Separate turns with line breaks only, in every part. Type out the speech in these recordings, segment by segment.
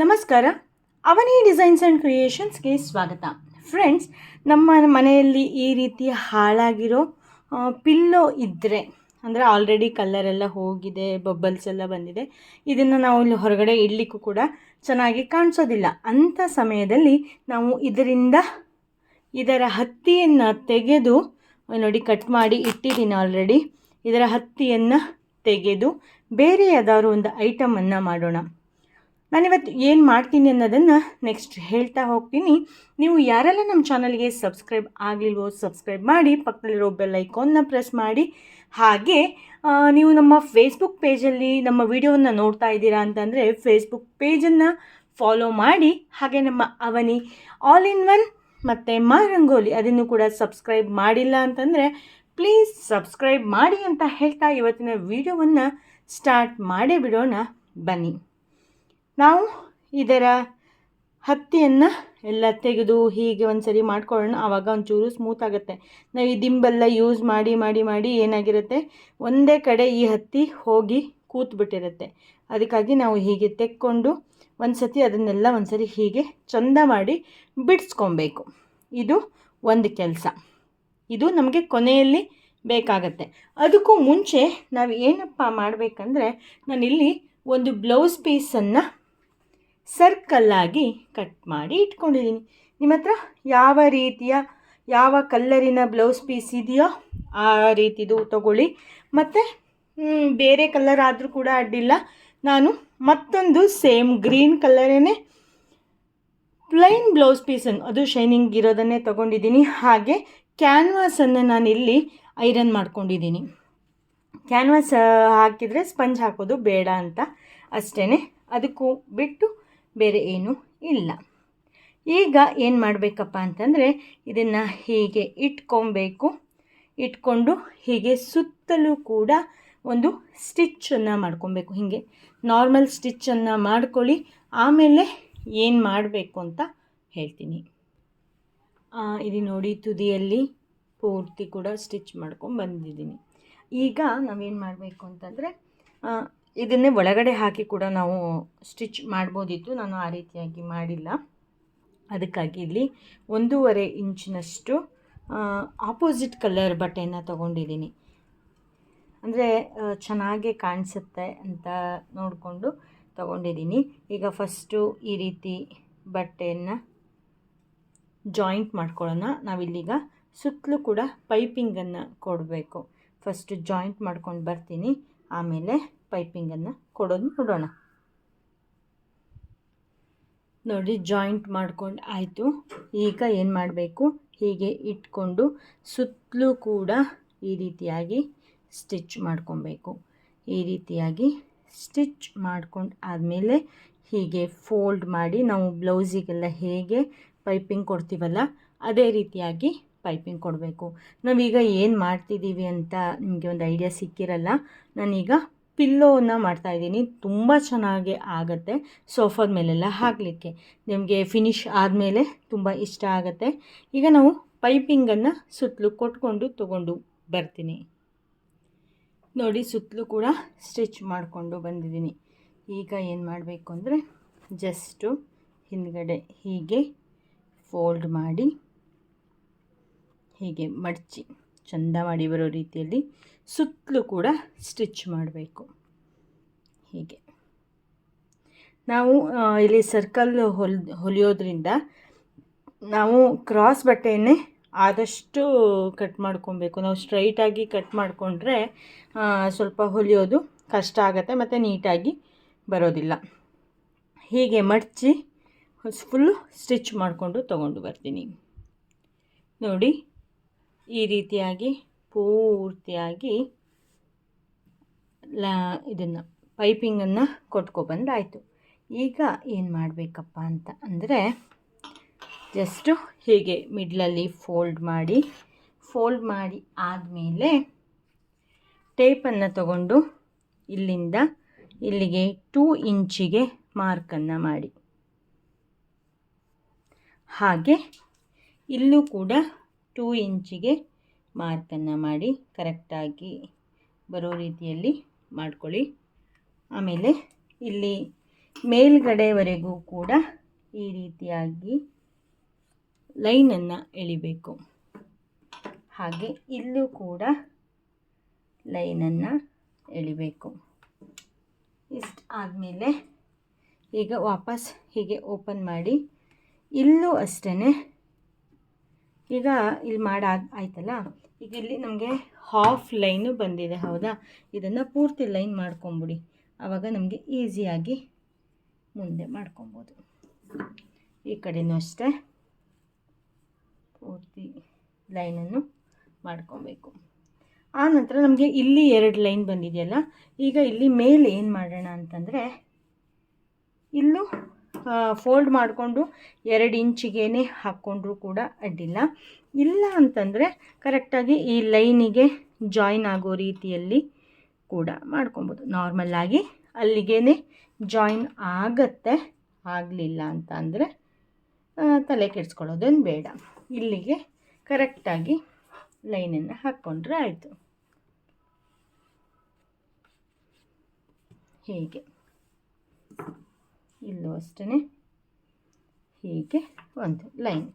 ನಮಸ್ಕಾರ. ಅವನಿ designs and ಕ್ರಿಯೇಷನ್ಸ್ಗೆ ಸ್ವಾಗತ. Friends ನಮ್ಮ ಮನೆಯಲ್ಲಿ ಈ ರೀತಿ ಹಾಳಾಗಿರೋ ಪಿಲ್ಲೋ ಇದ್ದರೆ ಅಂದರೆ ಆಲ್ರೆಡಿ ಕಲ್ಲರೆಲ್ಲ ಹೋಗಿದೆ ಬಬ್ಬಲ್ಸ್ ಎಲ್ಲ ಬಂದಿದೆ, ಇದನ್ನು ನಾವು ಇಲ್ಲಿ ಹೊರಗಡೆ ಇಡಲಿಕ್ಕೂ ಕೂಡ ಚೆನ್ನಾಗಿ ಕಾಣಿಸೋದಿಲ್ಲ. ಅಂಥ ಸಮಯದಲ್ಲಿ ನಾವು ಇದರಿಂದ ಇದರ ಹತ್ತಿಯನ್ನು ತೆಗೆದು, ನೋಡಿ ಕಟ್ ಮಾಡಿ ಇಟ್ಟಿದ್ದೀನಿ ಆಲ್ರೆಡಿ ಇದರ ಹತ್ತಿಯನ್ನು ತೆಗೆದು, ಬೇರೆ ಯಾವ್ದಾದ್ರು ಒಂದು ಐಟಮನ್ನು ಮಾಡೋಣ. ನಾನಿವತ್ತು ಏನು ಮಾಡ್ತೀನಿ ಅನ್ನೋದನ್ನು ನೆಕ್ಸ್ಟ್ ಹೇಳ್ತಾ ಹೋಗ್ತೀನಿ. ನೀವು ಯಾರೆಲ್ಲ ನಮ್ಮ ಚಾನಲ್ಗೆ ಸಬ್ಸ್ಕ್ರೈಬ್ ಆಗಲಿಲ್ವೋ ಸಬ್ಸ್ಕ್ರೈಬ್ ಮಾಡಿ, ಪಕ್ಕದಲ್ಲಿರೋ ಬೆಲ್ ಐಕಾನ್ನ ಪ್ರೆಸ್ ಮಾಡಿ. ಹಾಗೆ ನೀವು ನಮ್ಮ ಫೇಸ್ಬುಕ್ ಪೇಜಲ್ಲಿ ನಮ್ಮ ವಿಡಿಯೋವನ್ನು ನೋಡ್ತಾ ಇದ್ದೀರಾ ಅಂತಂದರೆ ಫೇಸ್ಬುಕ್ ಪೇಜನ್ನು ಫಾಲೋ ಮಾಡಿ. ಹಾಗೆ ನಮ್ಮ ಅವನಿ ಆಲ್ ಇನ್ ಒನ್ ಮತ್ತು ಮಾ ರಂಗೋಲಿ ಅದನ್ನು ಕೂಡ ಸಬ್ಸ್ಕ್ರೈಬ್ ಮಾಡಿಲ್ಲ ಅಂತಂದರೆ ಪ್ಲೀಸ್ ಸಬ್ಸ್ಕ್ರೈಬ್ ಮಾಡಿ ಅಂತ ಹೇಳ್ತಾ ಇವತ್ತಿನ ವಿಡಿಯೋವನ್ನು ಸ್ಟಾರ್ಟ್ ಮಾಡೇ ಬಿಡೋಣ. ಬನ್ನಿ. ನಾವು ಇದರ ಹತ್ತಿಯನ್ನು ಎಲ್ಲ ತೆಗೆದು ಹೀಗೆ ಒಂದು ಸರಿ ಮಾಡ್ಕೊಳ್ಳೋಣ. ಆವಾಗ ಒಂಚೂರು ಸ್ಮೂತ್ ಆಗುತ್ತೆ. ನಾವು ಈ ದಿಂಬೆಲ್ಲ ಯೂಸ್ ಮಾಡಿ ಮಾಡಿ ಮಾಡಿ ಏನಾಗಿರುತ್ತೆ? ಒಂದೇ ಕಡೆ ಈ ಹತ್ತಿ ಹೋಗಿ ಕೂತ್ಬಿಟ್ಟಿರುತ್ತೆ. ಅದಕ್ಕಾಗಿ ನಾವು ಹೀಗೆ ತೆಕ್ಕೊಂಡು ಒಂದು ಸತಿ ಅದನ್ನೆಲ್ಲ ಒಂದು ಸರಿ ಹೀಗೆ ಚಂದ ಮಾಡಿ ಬಿಡಿಸ್ಕೊಬೇಕು. ಇದು ಒಂದು ಕೆಲಸ. ಇದು ನಮಗೆ ಕೊನೆಯಲ್ಲಿ ಬೇಕಾಗತ್ತೆ. ಅದಕ್ಕೂ ಮುಂಚೆ ನಾವು ಏನಪ್ಪ ಮಾಡಬೇಕಂದ್ರೆ ನಾನಿಲ್ಲಿ ಒಂದು ಬ್ಲೌಸ್ ಪೀಸನ್ನು ಸರ್ಕಲ್ಲಾಗಿ ಕಟ್ ಮಾಡಿ ಇಟ್ಕೊಂಡಿದ್ದೀನಿ. ನಿಮ್ಮ ಹತ್ರ ಯಾವ ರೀತಿಯ, ಯಾವ ಕಲ್ಲರಿನ ಬ್ಲೌಸ್ ಪೀಸ್ ಇದೆಯೋ ಆ ರೀತಿದು ತಗೊಳ್ಳಿ. ಮತ್ತು ಬೇರೆ ಕಲರ್ ಆದರೂ ಕೂಡ ಅಡ್ಡಿಲ್ಲ ನಾನು ಮತ್ತೊಂದು ಸೇಮ್ ಗ್ರೀನ್ ಕಲರೇನೆ ಪ್ಲೈನ್ ಬ್ಲೌಸ್ ಪೀಸನ್ನು ಅದು ಶೈನಿಂಗ್ ಇರೋದನ್ನೇ ತೊಗೊಂಡಿದ್ದೀನಿ. ಹಾಗೆ ಕ್ಯಾನ್ವಾಸನ್ನು ನಾನಿಲ್ಲಿ ಐರನ್ ಮಾಡ್ಕೊಂಡಿದ್ದೀನಿ. ಕ್ಯಾನ್ವಾಸ್ ಹಾಕಿದರೆ ಸ್ಪಂಜ್ ಹಾಕೋದು ಬೇಡ ಅಂತ ಅಷ್ಟೇ ಅದಕ್ಕೂ ಬಿಟ್ಟು ಬೇರೆ ಏನೂ ಇಲ್ಲ. ಈಗ ಏನು ಮಾಡಬೇಕಪ್ಪ ಅಂತಂದರೆ ಇದನ್ನು ಹೀಗೆ ಇಟ್ಕೊಬೇಕು. ಇಟ್ಕೊಂಡು ಹೀಗೆ ಸುತ್ತಲೂ ಕೂಡ ಒಂದು ಸ್ಟಿಚ್ಚನ್ನು ಮಾಡ್ಕೊಬೇಕು. ಹೀಗೆ ನಾರ್ಮಲ್ ಸ್ಟಿಚ್ಚನ್ನು ಮಾಡ್ಕೊಳ್ಳಿ, ಆಮೇಲೆ ಏನು ಮಾಡಬೇಕು ಅಂತ ಹೇಳ್ತೀನಿ. ಇದು ನೋಡಿ ತುದಿಯಲ್ಲಿ ಪೂರ್ತಿ ಕೂಡ ಸ್ಟಿಚ್ ಮಾಡ್ಕೊಂಡು ಬಂದಿದ್ದೀನಿ. ಈಗ ನಾವೇನು ಮಾಡಬೇಕು ಅಂತಂದರೆ ಇದನ್ನೇ ಒಳಗಡೆ ಹಾಕಿ ಕೂಡ ನಾವು ಸ್ಟಿಚ್ ಮಾಡ್ಬೋದಿತ್ತು. ನಾನು ಆ ರೀತಿಯಾಗಿ ಮಾಡಿಲ್ಲ. ಅದಕ್ಕಾಗಿ ಇಲ್ಲಿ ಒಂದೂವರೆ ಇಂಚಿನಷ್ಟು ಆಪೋಸಿಟ್ ಕಲರ್ ಬಟ್ಟೆಯನ್ನು ತೊಗೊಂಡಿದ್ದೀನಿ. ಅಂದರೆ ಚೆನ್ನಾಗೆ ಕಾಣಿಸುತ್ತೆ ಅಂತ ನೋಡಿಕೊಂಡು ತೊಗೊಂಡಿದ್ದೀನಿ. ಈಗ ಫಸ್ಟು ಈ ರೀತಿ ಬಟ್ಟೆಯನ್ನು ಜಾಯಿಂಟ್ ಮಾಡ್ಕೊಳ್ಳೋಣ. ನಾವಿಲ್ಲೀಗ ಸುತ್ತಲೂ ಕೂಡ ಪೈಪಿಂಗನ್ನು ಕೊಡಬೇಕು. ಫಸ್ಟು ಜಾಯಿಂಟ್ ಮಾಡ್ಕೊಂಡು ಬರ್ತೀನಿ. ಆಮೇಲೆ ಪೈಪಿಂಗನ್ನು ಕೊಡೋದು ನೋಡೋಣ. ನೋಡಿ ಜಾಯಿಂಟ್ ಮಾಡ್ಕೊಂಡು ಆಯಿತು. ಈಗ ಏನು ಮಾಡಬೇಕು? ಹೀಗೆ ಇಟ್ಕೊಂಡು ಸುತ್ತಲೂ ಕೂಡ ಈ ರೀತಿಯಾಗಿ ಸ್ಟಿಚ್ ಮಾಡ್ಕೊಬೇಕು. ಈ ರೀತಿಯಾಗಿ ಸ್ಟಿಚ್ ಮಾಡ್ಕೊಂಡು ಆದಮೇಲೆ ಹೀಗೆ ಫೋಲ್ಡ್ ಮಾಡಿ ನಾವು ಬ್ಲೌಸಿಗೆಲ್ಲ ಹೇಗೆ ಪೈಪಿಂಗ್ ಕೊಡ್ತೀವಲ್ಲ, ಅದೇ ರೀತಿಯಾಗಿ ಪೈಪಿಂಗ್ ಕೊಡಬೇಕು. ನಾವೀಗ ಏನು ಮಾಡ್ತಿದ್ದೀವಿ ಅಂತ ನಿಮಗೆ ಒಂದು ಐಡಿಯಾ ಸಿಕ್ಕಿರಲ್ಲ, ನಾನೀಗ ಪಿಲ್ಲೋವನ್ನು ಮಾಡ್ತಾಯಿದ್ದೀನಿ ತುಂಬ ಚೆನ್ನಾಗಿ ಆಗುತ್ತೆ ಸೋಫಾದ ಮೇಲೆಲ್ಲ ಹಾಕಲಿಕ್ಕೆ. ನಿಮಗೆ ಫಿನಿಶ್ ಆದಮೇಲೆ ತುಂಬ ಇಷ್ಟ ಆಗುತ್ತೆ. ಈಗ ನಾವು ಪೈಪಿಂಗನ್ನು ಸುತ್ತಲೂ ಕೊಟ್ಕೊಂಡು ತಗೊಂಡು ಬರ್ತೀನಿ. ನೋಡಿ ಸುತ್ತಲೂ ಕೂಡ ಸ್ಟಿಚ್ ಮಾಡಿಕೊಂಡು ಬಂದಿದ್ದೀನಿ. ಈಗ ಏನು ಮಾಡಬೇಕು ಅಂದರೆ ಜಸ್ಟು ಹಿಂದ್ಗಡೆ ಹೀಗೆ ಫೋಲ್ಡ್ ಮಾಡಿ ಹೀಗೆ ಮಡಚಿ. ಚಂದ ಮಾಡಿ ಬರೋ ರೀತಿಯಲ್ಲಿ ಸುತ್ತಲೂ ಕೂಡ ಸ್ಟಿಚ್ ಮಾಡಬೇಕು. ಹೀಗೆ. ನಾವು ಇಲ್ಲಿ ಸರ್ಕಲ್ ಹೊಲ್, ಹೊಲಿಯೋದ್ರಿಂದ ನಾವು ಕ್ರಾಸ್ ಬಟ್ಟೆಯನ್ನೇ ಆದಷ್ಟು ಕಟ್ ಮಾಡ್ಕೊಬೇಕು. ನಾವು ಸ್ಟ್ರೈಟಾಗಿ ಕಟ್ ಮಾಡಿಕೊಂಡ್ರೆ ಸ್ವಲ್ಪ ಹೊಲಿಯೋದು ಕಷ್ಟ ಆಗುತ್ತೆ, ಮತ್ತು ನೀಟಾಗಿ ಬರೋದಿಲ್ಲ. ಹೀಗೆ ಮಡಚಿ ಫುಲ್ಲು ಸ್ಟಿಚ್ ಮಾಡಿಕೊಂಡು ತಗೊಂಡು ಬರ್ತೀನಿ. ನೋಡಿ ಈ ರೀತಿಯಾಗಿ ಪೂರ್ತಿಯಾಗಿ ಲಾ ಇದನ್ನು ಪೈಪಿಂಗನ್ನು ಕೊಟ್ಕೊಬಂದಾಯಿತು. ಈಗ ಏನು ಮಾಡಬೇಕಪ್ಪ ಅಂತ ಅಂದರೆ ಜಸ್ಟು ಹೀಗೆ ಮಿಡ್ಲಲ್ಲಿ ಫೋಲ್ಡ್ ಮಾಡಿ ಫೋಲ್ಡ್ ಮಾಡಿ ಆದಮೇಲೆ ಟೇಪನ್ನು ತಗೊಂಡು ಇಲ್ಲಿಂದ ಇಲ್ಲಿಗೆ ಟೂ ಇಂಚಿಗೆ ಮಾರ್ಕನ್ನು ಮಾಡಿ. ಹಾಗೆ ಇಲ್ಲೂ ಕೂಡ ಟೂ ಇಂಚಿಗೆ ಮಾರ್ಕನ್ನು ಮಾಡಿ ಕರೆಕ್ಟಾಗಿ ಬರೋ ರೀತಿಯಲ್ಲಿ ಮಾಡ್ಕೊಳ್ಳಿ. ಆಮೇಲೆ ಇಲ್ಲಿ ಮೇಲ್ಗಡೆವರೆಗೂ ಕೂಡ ಈ ರೀತಿಯಾಗಿ ಲೈನನ್ನು ಎಳಿಬೇಕು. ಹಾಗೆ ಇಲ್ಲೂ ಕೂಡ ಲೈನನ್ನು ಎಳಿಬೇಕು. ಇಷ್ಟು ಆದಮೇಲೆ ಈಗ ವಾಪಸ್ ಹೀಗೆ ಓಪನ್ ಮಾಡಿ ಇಲ್ಲೂ ಅಷ್ಟೇ ಈಗ ಇಲ್ಲಿ ಮಾಡಿ ಆಯ್ತಲ್ಲ? ಈಗ ಇಲ್ಲಿ ನಮಗೆ ಹಾಫ್ ಲೈನು ಬಂದಿದೆ, ಹೌದಾ? ಇದನ್ನು ಪೂರ್ತಿ ಲೈನ್ ಮಾಡ್ಕೊಂಬಿಡಿ. ಆವಾಗ ನಮಗೆ ಈಸಿಯಾಗಿ ಮುಂದೆ ಮಾಡ್ಕೊಬೋದು. ಈ ಕಡೆಯೂ ಅಷ್ಟೇ. ಪೂರ್ತಿ ಲೈನನ್ನು ಮಾಡ್ಕೊಬೇಕು. ಆ ನಂತರ ನಮಗೆ ಇಲ್ಲಿ ಎರಡು ಲೈನ್ ಬಂದಿದೆಯಲ್ಲ? ಈಗ ಇಲ್ಲಿ ಮೇಲೆ ಏನು ಮಾಡೋಣ ಅಂತಂದರೆ, ಇಲ್ಲೂ ಫೋಲ್ಡ್ ಮಾಡಿಕೊಂಡು ಎರಡು ಇಂಚಿಗೇನೆ ಹಾಕ್ಕೊಂಡ್ರೂ ಕೂಡ ಅಡ್ಡಿಲ್ಲ. ಇಲ್ಲ ಅಂತಂದರೆ ಕರೆಕ್ಟಾಗಿ ಈ ಲೈನಿಗೆ ಜಾಯಿನ್ ಆಗೋ ರೀತಿಯಲ್ಲಿ ಕೂಡ ಮಾಡ್ಕೊಬೋದು. ನಾರ್ಮಲ್ಲಾಗಿ ಅಲ್ಲಿಗೇ ಜಾಯಿನ್ ಆಗತ್ತೆ, ಆಗಲಿಲ್ಲ ಅಂತ ಅಂದರೆ ತಲೆ ಕೆಡಿಸ್ಕೊಳ್ಳೋದೇನು ಬೇಡ. ಇಲ್ಲಿಗೆ ಕರೆಕ್ಟಾಗಿ ಲೈನನ್ನು ಹಾಕ್ಕೊಂಡ್ರೆ ಆಯಿತು. ಹೀಗೆ. ಇಲ್ಲೂ ಅಷ್ಟೇ ಹೀಗೆ ಒಂದು ಲೈನ್.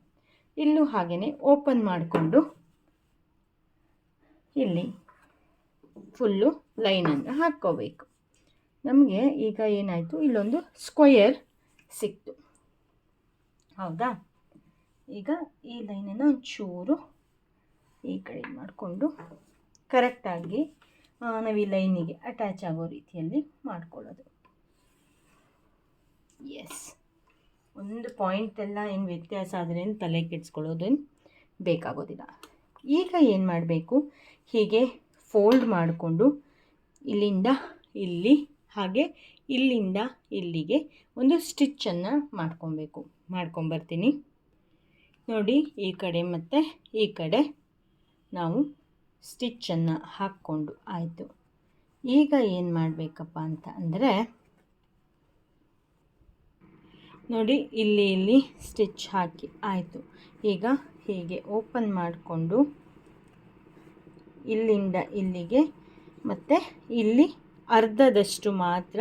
ಇಲ್ಲೂ ಹಾಗೆಯೇ ಓಪನ್ ಮಾಡಿಕೊಂಡು ಇಲ್ಲಿ ಫುಲ್ಲು ಲೈನನ್ನು ಹಾಕ್ಕೋಬೇಕು. ನಮಗೆ ಈಗ ಏನಾಯಿತು? ಇಲ್ಲೊಂದು ಸ್ಕ್ವಯರ್ ಸಿಕ್ತು. ಹೌದಾ? ಈಗ ಈ ಲೈನನ್ನು ಒಂಚೂರು ಈ ಕಡೆ ಮಾಡಿಕೊಂಡು ಕರೆಕ್ಟಾಗಿ ನಾವು ಈ ಲೈನಿಗೆ ಅಟ್ಯಾಚ್ ಆಗೋ ರೀತಿಯಲ್ಲಿ ಮಾಡ್ಕೊಳ್ಳೋದು. ಎಸ್ ಒಂದು ಪಾಯಿಂಟೆಲ್ಲ ಏನು ವ್ಯತ್ಯಾಸ ಆದರೆ ತಲೆ ಕೆಡಿಸ್ಕೊಳ್ಳೋದೇನು ಬೇಕಾಗೋದಿಲ್ಲ. ಈಗ ಏನು ಮಾಡಬೇಕು? ಹೀಗೆ ಫೋಲ್ಡ್ ಮಾಡಿಕೊಂಡು ಇಲ್ಲಿಂದ ಇಲ್ಲಿ ಹಾಗೆ ಇಲ್ಲಿಂದ ಇಲ್ಲಿಗೆ ಒಂದು ಸ್ಟಿಚ್ಚನ್ನು ಮಾಡ್ಕೊಬೇಕು. ಮಾಡ್ಕೊಂಬರ್ತೀನಿ. ನೋಡಿ, ಈ ಕಡೆ ಮತ್ತು ಈ ಕಡೆ ನಾವು ಸ್ಟಿಚ್ಚನ್ನು ಹಾಕ್ಕೊಂಡು, ಆಯಿತು. ಈಗ ಏನು ಮಾಡಬೇಕಪ್ಪ ಅಂತ ಅಂದರೆ ನೋಡಿ, ಇಲ್ಲಿ ಇಲ್ಲಿ ಸ್ಟಿಚ್ ಹಾಕಿ. ಆಯಿತು. ಈಗ ಹೀಗೆ ಓಪನ್ ಮಾಡಿಕೊಂಡು ಇಲ್ಲಿಂದ ಇಲ್ಲಿಗೆ ಮತ್ತು ಇಲ್ಲಿ ಅರ್ಧದಷ್ಟು ಮಾತ್ರ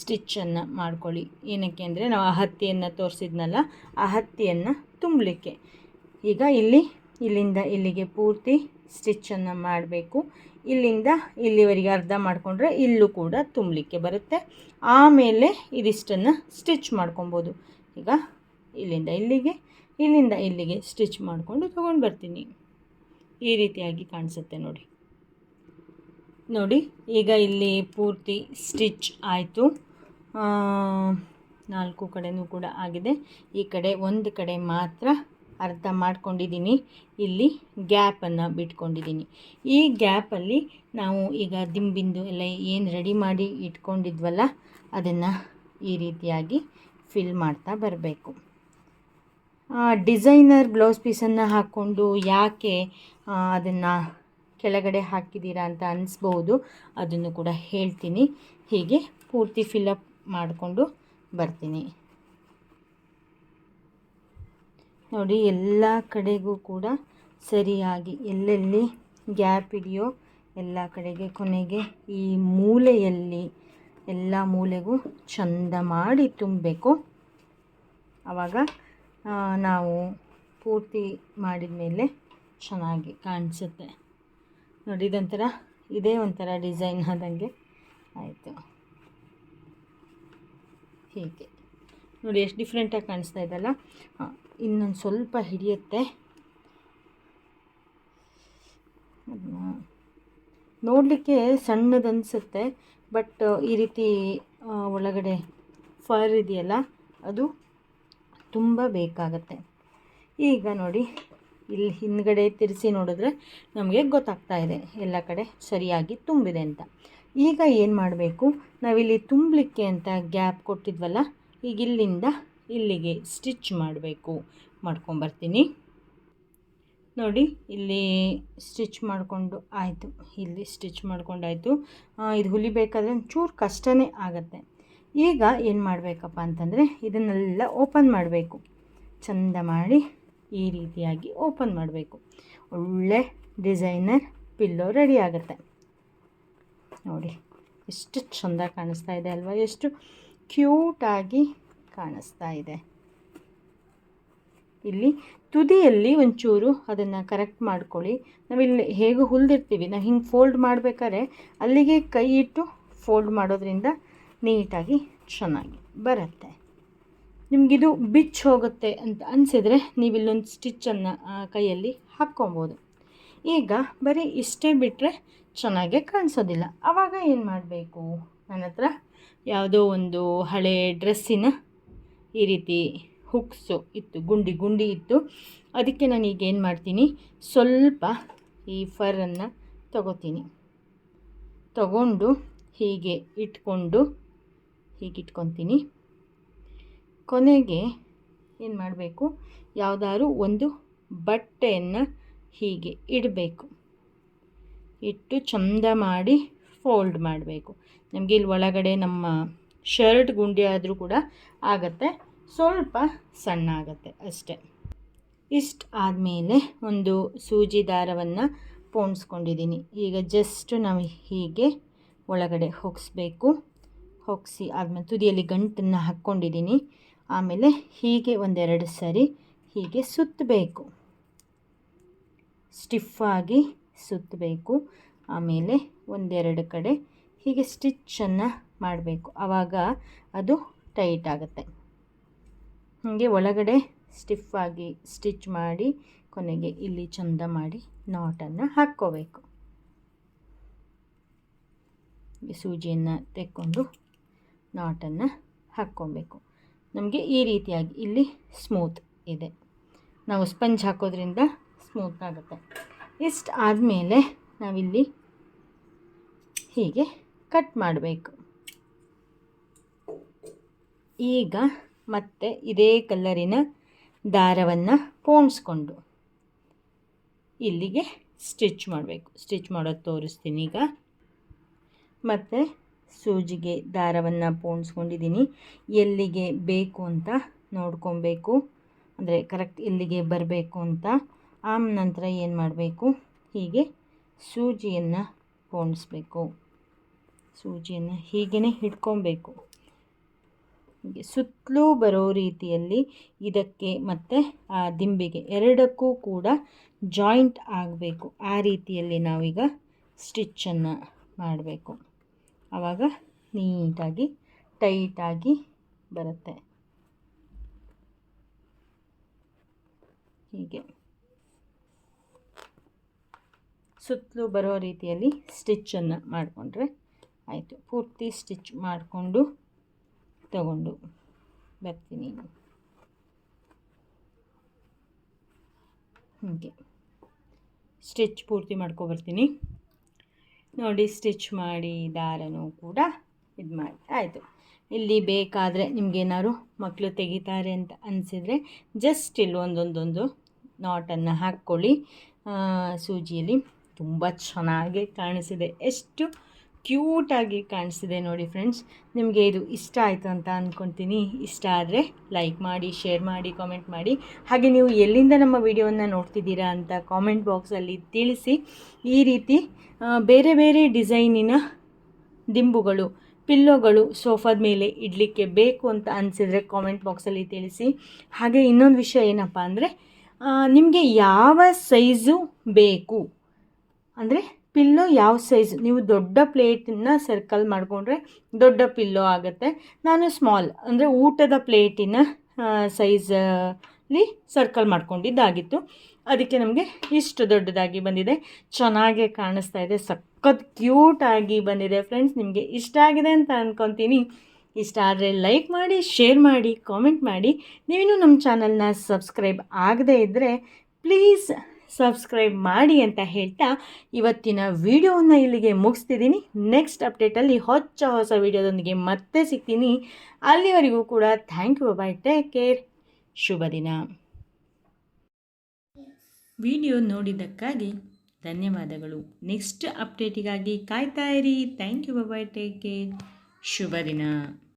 ಸ್ಟಿಚ್ಚನ್ನು ಮಾಡ್ಕೊಳ್ಳಿ. ಏನಕ್ಕೆ ಅಂದರೆ, ನಾವು ಆ ಹತ್ತಿಯನ್ನು ತೋರಿಸಿದ್ನಲ್ಲ, ಆ ಹತ್ತಿಯನ್ನು ತುಂಬಲಿಕ್ಕೆ. ಈಗ ಇಲ್ಲಿ, ಇಲ್ಲಿಂದ ಇಲ್ಲಿಗೆ ಪೂರ್ತಿ ಸ್ಟಿಚ್ಚನ್ನು ಮಾಡಬೇಕು. ಇಲ್ಲಿಂದ ಇಲ್ಲಿವರೆಗೆ ಅರ್ಧ ಮಾಡಿಕೊಂಡ್ರೆ ಇಲ್ಲೂ ಕೂಡ ತುಂಬಲಿಕ್ಕೆ ಬರುತ್ತೆ. ಆಮೇಲೆ ಇದಿಷ್ಟನ್ನು ಸ್ಟಿಚ್ ಮಾಡ್ಕೊಬೋದು. ಈಗ ಇಲ್ಲಿಂದ ಇಲ್ಲಿಗೆ ಇಲ್ಲಿಂದ ಇಲ್ಲಿಗೆ ಸ್ಟಿಚ್ ಮಾಡಿಕೊಂಡು ತೊಗೊಂಡು ಬರ್ತೀನಿ. ಈ ರೀತಿಯಾಗಿ ಕಾಣಿಸುತ್ತೆ ನೋಡಿ. ನೋಡಿ, ಈಗ ಇಲ್ಲಿ ಪೂರ್ತಿ ಸ್ಟಿಚ್ ಆಯಿತು. ನಾಲ್ಕು ಕಡೆಯೂ ಕೂಡ ಆಗಿದೆ. ಈ ಕಡೆ ಒಂದು ಕಡೆ ಮಾತ್ರ ಅರ್ಧ ಮಾಡ್ಕೊಂಡಿದ್ದೀನಿ. ಇಲ್ಲಿ ಗ್ಯಾಪನ್ನು ಬಿಟ್ಕೊಂಡಿದ್ದೀನಿ. ಈ ಗ್ಯಾಪಲ್ಲಿ ನಾವು ಈಗ ದಿಂಬಿಂದು ಎಲ್ಲ ಏನು ರೆಡಿ ಮಾಡಿ ಇಟ್ಕೊಂಡಿದ್ವಲ್ಲ, ಅದನ್ನು ಈ ರೀತಿಯಾಗಿ ಫಿಲ್ ಮಾಡ್ತಾ ಬರಬೇಕು. ಡಿಸೈನರ್ ಬ್ಲೌಸ್ ಪೀಸನ್ನು ಹಾಕ್ಕೊಂಡು ಯಾಕೆ ಅದನ್ನು ಕೆಳಗಡೆ ಹಾಕಿದ್ದೀರಾ ಅಂತ ಅನಿಸ್ಬೋದು, ಅದನ್ನು ಕೂಡ ಹೇಳ್ತೀನಿ. ಹೀಗೆ ಪೂರ್ತಿ ಫಿಲಪ್ ಮಾಡಿಕೊಂಡು ಬರ್ತೀನಿ. ನೋಡಿ ಎಲ್ಲ ಕಡೆಗೂ ಕೂಡ ಸರಿಯಾಗಿ ಎಲ್ಲೆಲ್ಲಿ ಗ್ಯಾಪ್ ಇದೆಯೋ ಎಲ್ಲ ಕಡೆಗೆ ಕೊನೆಗೆ ಈ ಮೂಲೆಯಲ್ಲಿ ಎಲ್ಲ ಮೂಲೆಗೂ ಚಂದ ಮಾಡಿ ತುಂಬಬೇಕು. ಆವಾಗ ನಾವು ಪೂರ್ತಿ ಮಾಡಿದ ಮೇಲೆ ಚೆನ್ನಾಗಿ ಕಾಣಿಸುತ್ತೆ. ನೋಡಿ, ಇದೊಂಥರ ಇದೇ ಒಂಥರ ಡಿಸೈನ್ ಆದಂಗೆ ಆಯಿತು. ಹೀಗೆ. ನೋಡಿ, ಎಷ್ಟು ಡಿಫ್ರೆಂಟಾಗಿ ಕಾಣಿಸ್ತಾ ಇದೆಲ್ಲ ಹಾಂ. ಇನ್ನೊಂದು ಸ್ವಲ್ಪ ಹಿಡಿಯುತ್ತೆ. ನೋಡಲಿಕ್ಕೆ ಸಣ್ಣದು ಅನಿಸುತ್ತೆ, ಬಟ್ ಈ ರೀತಿ ಒಳಗಡೆ ಫರ್ ಇದೆಯಲ್ಲ, ಅದು ತುಂಬ ಬೇಕಾಗತ್ತೆ. ಈಗ ನೋಡಿ, ಇಲ್ಲಿ ಹಿಂದ್ಗಡೆ ತಿರ್ಸಿ ನೋಡಿದ್ರೆ ನಮಗೆ ಗೊತ್ತಾಗ್ತಾ ಇದೆ, ಎಲ್ಲ ಕಡೆ ಸರಿಯಾಗಿ ತುಂಬಿದೆ ಅಂತ. ಈಗ ಏನು ಮಾಡಬೇಕು? ನಾವಿಲ್ಲಿ ತುಂಬಲಿಕ್ಕೆ ಅಂತ ಗ್ಯಾಪ್ ಕೊಟ್ಟಿದ್ವಲ್ಲ, ಈಗ ಇಲ್ಲಿಂದ ಇಲ್ಲಿಗೆ ಸ್ಟಿಚ್ ಮಾಡಬೇಕು. ಮಾಡ್ಕೊಂಬರ್ತೀನಿ. ನೋಡಿ, ಇಲ್ಲಿ ಸ್ಟಿಚ್ ಮಾಡಿಕೊಂಡು ಆಯಿತು. ಇಲ್ಲಿ ಸ್ಟಿಚ್ ಮಾಡ್ಕೊಂಡಾಯಿತು. ಇದು ಹುಲಿಬೇಕಾದ್ರೆ ಒಂಚೂರು ಕಷ್ಟನೇ ಆಗುತ್ತೆ. ಈಗ ಏನು ಮಾಡಬೇಕಪ್ಪ ಅಂತಂದರೆ, ಇದನ್ನೆಲ್ಲ ಓಪನ್ ಮಾಡಬೇಕು. ಚಂದ ಮಾಡಿ ಈ ರೀತಿಯಾಗಿ ಓಪನ್ ಮಾಡಬೇಕು. ಒಳ್ಳೆ ಡಿಸೈನರ್ ಪಿಲ್ಲೋ ರೆಡಿ ಆಗುತ್ತೆ. ನೋಡಿ, ಎಷ್ಟು ಚೆಂದ ಕಾಣಿಸ್ತಾ ಇದೆ ಅಲ್ವಾ? ಎಷ್ಟು ಕ್ಯೂಟಾಗಿ ಕಾಣಿಸ್ತಾ ಇದೆ. ಇಲ್ಲಿ ತುದಿಯಲ್ಲಿ ಒಂಚೂರು ಅದನ್ನು ಕರೆಕ್ಟ್ ಮಾಡ್ಕೊಳ್ಳಿ. ನಾವಿಲ್ಲಿ ಹೇಗೆ ಹುಲ್ದಿರ್ತೀವಿ, ನಾವು ಹಿಂಗೆ ಫೋಲ್ಡ್ ಮಾಡಬೇಕಾದ್ರೆ ಅಲ್ಲಿಗೆ ಕೈ ಇಟ್ಟು ಫೋಲ್ಡ್ ಮಾಡೋದ್ರಿಂದ ನೀಟಾಗಿ ಚೆನ್ನಾಗಿ ಬರುತ್ತೆ. ನಿಮಗಿದು ಬಿಚ್ಚು ಹೋಗುತ್ತೆ ಅಂತ ಅನಿಸಿದ್ರೆ ನೀವು ಇಲ್ಲೊಂದು ಸ್ಟಿಚ್ಚನ್ನು ಕೈಯಲ್ಲಿ ಹಾಕ್ಕೊಬೋದು. ಈಗ ಬರೀ ಇಷ್ಟೇ ಬಿಟ್ಟರೆ ಚೆನ್ನಾಗೆ ಕಾಣಿಸೋದಿಲ್ಲ. ಆವಾಗ ಏನು ಮಾಡಬೇಕು? ನನ್ನ ಹತ್ರ ಯಾವುದೋ ಒಂದು ಹಳೆ ಡ್ರೆಸ್ಸಿನ ಈ ರೀತಿ ಹುಕ್ಸು ಇತ್ತು, ಗುಂಡಿ ಗುಂಡಿ ಇತ್ತು. ಅದಕ್ಕೆ ನಾನು ಈಗ ಏನು ಮಾಡ್ತೀನಿ? ಸ್ವಲ್ಪ ಈ ಫರನ್ನು ತಗೋತೀನಿ. ತಗೊಂಡು ಹೀಗೆ ಇಟ್ಕೊಂಡು, ಹೀಗೆ ಇಟ್ಕೊತೀನಿ. ಕೊನೆಗೆ ಏನು ಮಾಡಬೇಕು? ಯಾವುದಾದ್ರು ಒಂದು ಬಟ್ಟೆಯನ್ನು ಹೀಗೆ ಇಡಬೇಕು. ಇಟ್ಟು ಚಂದ ಮಾಡಿ ಫೋಲ್ಡ್ ಮಾಡಬೇಕು. ನಮಗೆ ಇಲ್ಲಿ ಒಳಗಡೆ ನಮ್ಮ ಶರ್ಟ್ ಗುಂಡಿ ಆದರೂ ಕೂಡ ಆಗತ್ತೆ. ಸ್ವಲ್ಪ ಸಣ್ಣ ಆಗುತ್ತೆ ಅಷ್ಟೆ. ಇಷ್ಟು ಆದಮೇಲೆ ಒಂದು ಸೂಜಿ ದಾರವನ್ನು ಪೋಣಿಸ್ಕೊಂಡಿದ್ದೀನಿ ಈಗ ಜಸ್ಟ್ ನಾವು ಹೀಗೆ ಒಳಗಡೆ ಹೊಗ್ಸ್ಬೇಕು. ಹೊಗಿಸಿ ಆದಮೇಲೆ ತುದಿಯಲ್ಲಿ ಗಂಟನ್ನು ಹಾಕ್ಕೊಂಡಿದ್ದೀನಿ ಆಮೇಲೆ ಹೀಗೆ ಒಂದೆರಡು ಸರಿ ಹೀಗೆ ಸುತ್ತಬೇಕು ಸ್ಟಿಫಾಗಿ ಸುತ್ತಬೇಕು ಆಮೇಲೆ ಒಂದೆರಡು ಕಡೆ ಹೀಗೆ ಸ್ಟಿಚ್ಚನ್ನು ಮಾಡಬೇಕು. ಆವಾಗ ಅದು ಟೈಟ್ ಆಗುತ್ತೆ. ಹೀಗೆ ಒಳಗಡೆ ಸ್ಟಿಫಾಗಿ ಸ್ಟಿಚ್ ಮಾಡಿ, ಕೊನೆಗೆ ಇಲ್ಲಿ ಚಂದ ಮಾಡಿ ನಾಟನ್ನು ಹಾಕ್ಕೋಬೇಕು. ಸೂಜಿಯನ್ನು ತೆಕ್ಕೊಂಡು ನಾಟನ್ನು ಹಾಕ್ಕೊಬೇಕು. ನಮಗೆ ಈ ರೀತಿಯಾಗಿ ಇಲ್ಲಿ ಸ್ಮೂತ್ ಇದೆ. ನಾವು ಸ್ಪಂಜ್ ಹಾಕೋದ್ರಿಂದ ಸ್ಮೂತ್ ಆಗುತ್ತೆ. ಇಷ್ಟು ಆದಮೇಲೆ ನಾವಿಲ್ಲಿ ಹೀಗೆ ಕಟ್ ಮಾಡಬೇಕು. ಈಗ ಮತ್ತೆ ಇದೇ ಕಲ್ಲರಿನ ದಾರವನ್ನು ಪೋಣಿಸ್ಕೊಂಡು ಇಲ್ಲಿಗೆ ಸ್ಟಿಚ್ ಮಾಡಬೇಕು. ಸ್ಟಿಚ್ ಮಾಡೋದು ತೋರಿಸ್ತೀನಿ ಈಗ. ಮತ್ತು ಸೂಜಿಗೆ ದಾರವನ್ನು ಪೋಣಿಸ್ಕೊಂಡಿದ್ದೀನಿ ಎಲ್ಲಿಗೆ ಬೇಕು ಅಂತ ನೋಡ್ಕೊಬೇಕು. ಅಂದರೆ ಕರೆಕ್ಟ್ ಎಲ್ಲಿಗೆ ಬರಬೇಕು ಅಂತ. ಆ ನಂತರ ಏನು ಮಾಡಬೇಕು? ಹೀಗೆ ಸೂಜಿಯನ್ನು ಪೋಣಿಸ್ಬೇಕು. ಸೂಜಿಯನ್ನು ಹೀಗೇ ಹಿಡ್ಕೊಬೇಕು. ಸುತ್ತಲೂ ಬರೋ ರೀತಿಯಲ್ಲಿ ಇದಕ್ಕೆ ಮತ್ತು, ಆ, ದಿಂಬಿಗೆ ಎರಡಕ್ಕೂ ಕೂಡ ಜಾಯಿಂಟ್ ಆಗಬೇಕು. ಆ ರೀತಿಯಲ್ಲಿ ನಾವೀಗ ಸ್ಟಿಚ್ಚನ್ನು ಮಾಡಬೇಕು. ಆವಾಗ ನೀಟಾಗಿ, ಟೈಟಾಗಿ ಬರುತ್ತೆ. ಹೀಗೆ. ಸುತ್ತಲೂ ಬರೋ ರೀತಿಯಲ್ಲಿ ಸ್ಟಿಚ್ಚನ್ನು ಮಾಡಿಕೊಂಡ್ರೆ ಆಯಿತು. ಪೂರ್ತಿ ಸ್ಟಿಚ್ ಮಾಡಿಕೊಂಡು ತಗೊಂಡು ಬರ್ತೀನಿ ಹೀಗೆ. ಸ್ಟಿಚ್ ಪೂರ್ತಿ ಮಾಡ್ಕೊಬರ್ತೀನಿ. ನೋಡಿ ಸ್ಟಿಚ್ ಮಾಡಿ ದಾರನೂ ಕೂಡ ಇದು ಮಾಡಿ. ಆಯಿತು. ಇಲ್ಲಿ ಬೇಕಾದರೆ ನಿಮಗೇನಾದ್ರು ಮಕ್ಕಳು ತೆಗಿತಾರೆ ಅಂತ ಅನಿಸಿದರೆ ಜಸ್ಟ್ ಇಲ್ಲಿ ಒಂದೊಂದೊಂದು ನಾಟನ್ನು ಹಾಕ್ಕೊಳ್ಳಿ. ಸೂಜಿಯಲ್ಲಿ ತುಂಬ ಚೆನ್ನಾಗಿ ಕಾಣಿಸಿದೆ. ಎಷ್ಟು ಕ್ಯೂಟಾಗಿ ಕಾಣಿಸ್ತಿದೆ ನೋಡಿ ಫ್ರೆಂಡ್ಸ್ ನಿಮಗೆ ಇದು ಇಷ್ಟ ಆಯಿತು ಅಂತ ಅಂದ್ಕೊತೀನಿ ಇಷ್ಟ ಆದರೆ ಲೈಕ್ ಮಾಡಿ ಶೇರ್ ಮಾಡಿ ಕಾಮೆಂಟ್ ಮಾಡಿ. ಹಾಗೆ ನೀವು ಎಲ್ಲಿಂದ ನಮ್ಮ ವಿಡಿಯೋವನ್ನು ನೋಡ್ತಿದ್ದೀರಾ ಅಂತ ಕಾಮೆಂಟ್ ಬಾಕ್ಸಲ್ಲಿ ತಿಳಿಸಿ. ಈ ರೀತಿ ಬೇರೆ ಬೇರೆ ಡಿಸೈನಿನ ದಿಂಬುಗಳು, ಪಿಲ್ಲೋಗಳು ಸೋಫಾದ ಮೇಲೆ ಇಡಲಿಕ್ಕೆ ಬೇಕು ಅಂತ ಅನಿಸಿದರೆ ಕಾಮೆಂಟ್ ಬಾಕ್ಸಲ್ಲಿ ತಿಳಿಸಿ. ಹಾಗೆ ಇನ್ನೊಂದು ವಿಷಯ ಏನಪ್ಪ ಅಂದರೆ ನಿಮಗೆ ಯಾವ ಸೈಜು ಬೇಕು ಅಂದರೆ ಪಿಲ್ಲೋ ಯಾವ ಸೈಜ್? ನೀವು ದೊಡ್ಡ ಪ್ಲೇಟನ್ನು ಸರ್ಕಲ್ ಮಾಡಿಕೊಂಡ್ರೆ ದೊಡ್ಡ ಪಿಲ್ಲೋ ಆಗುತ್ತೆ. ನಾನು ಸ್ಮಾಲ್, ಅಂದರೆ ಊಟದ ಪ್ಲೇಟಿನ ಸೈಜಲ್ಲಿ ಸರ್ಕಲ್ ಮಾಡ್ಕೊಂಡಿದ್ದಾಗಿತ್ತು. ಅದಕ್ಕೆ ನಮಗೆ ಇಷ್ಟು ದೊಡ್ಡದಾಗಿ ಬಂದಿದೆ. ಚೆನ್ನಾಗೇ ಕಾಣಿಸ್ತಾ ಇದೆ. ಸಖತ್ ಕ್ಯೂಟಾಗಿ ಬಂದಿದೆ ಫ್ರೆಂಡ್ಸ್. ನಿಮಗೆ ಇಷ್ಟ ಆಗಿದೆ ಅಂತ ಅಂದ್ಕೊತೀನಿ ಇಷ್ಟ ಆದರೆ ಲೈಕ್ ಮಾಡಿ, ಶೇರ್ ಮಾಡಿ, ಕಾಮೆಂಟ್ ಮಾಡಿ. ನೀವಿನ್ನೂ ನಮ್ಮ ಚಾನಲ್ನ ಸಬ್ಸ್ಕ್ರೈಬ್ ಆಗದೇ ಇದ್ದರೆ ಪ್ಲೀಸ್ ಸಬ್ಸ್ಕ್ರೈಬ್ ಮಾಡಿ ಅಂತ ಹೇಳ್ತಾ ಇವತ್ತಿನ ವಿಡಿಯೋವನ್ನು ಇಲ್ಲಿಗೆ ಮುಗಿಸ್ತಿದ್ದೀನಿ. ನೆಕ್ಸ್ಟ್ ಅಪ್ಡೇಟಲ್ಲಿ ಹೊಚ್ಚ ಹೊಸ ವಿಡಿಯೋದೊಂದಿಗೆ ಮತ್ತೆ ಸಿಗ್ತೀನಿ. ಅಲ್ಲಿವರೆಗೂ ಕೂಡ thank you bye take care ಶುಭ ದಿನ. ವಿಡಿಯೋ ನೋಡಿದ್ದಕ್ಕಾಗಿ ಧನ್ಯವಾದಗಳು. ನೆಕ್ಸ್ಟ್ ಅಪ್ಡೇಟಿಗಾಗಿ ಕಾಯ್ತಾ ಇರಿ. Thank you bye take care ಶುಭ ದಿನ.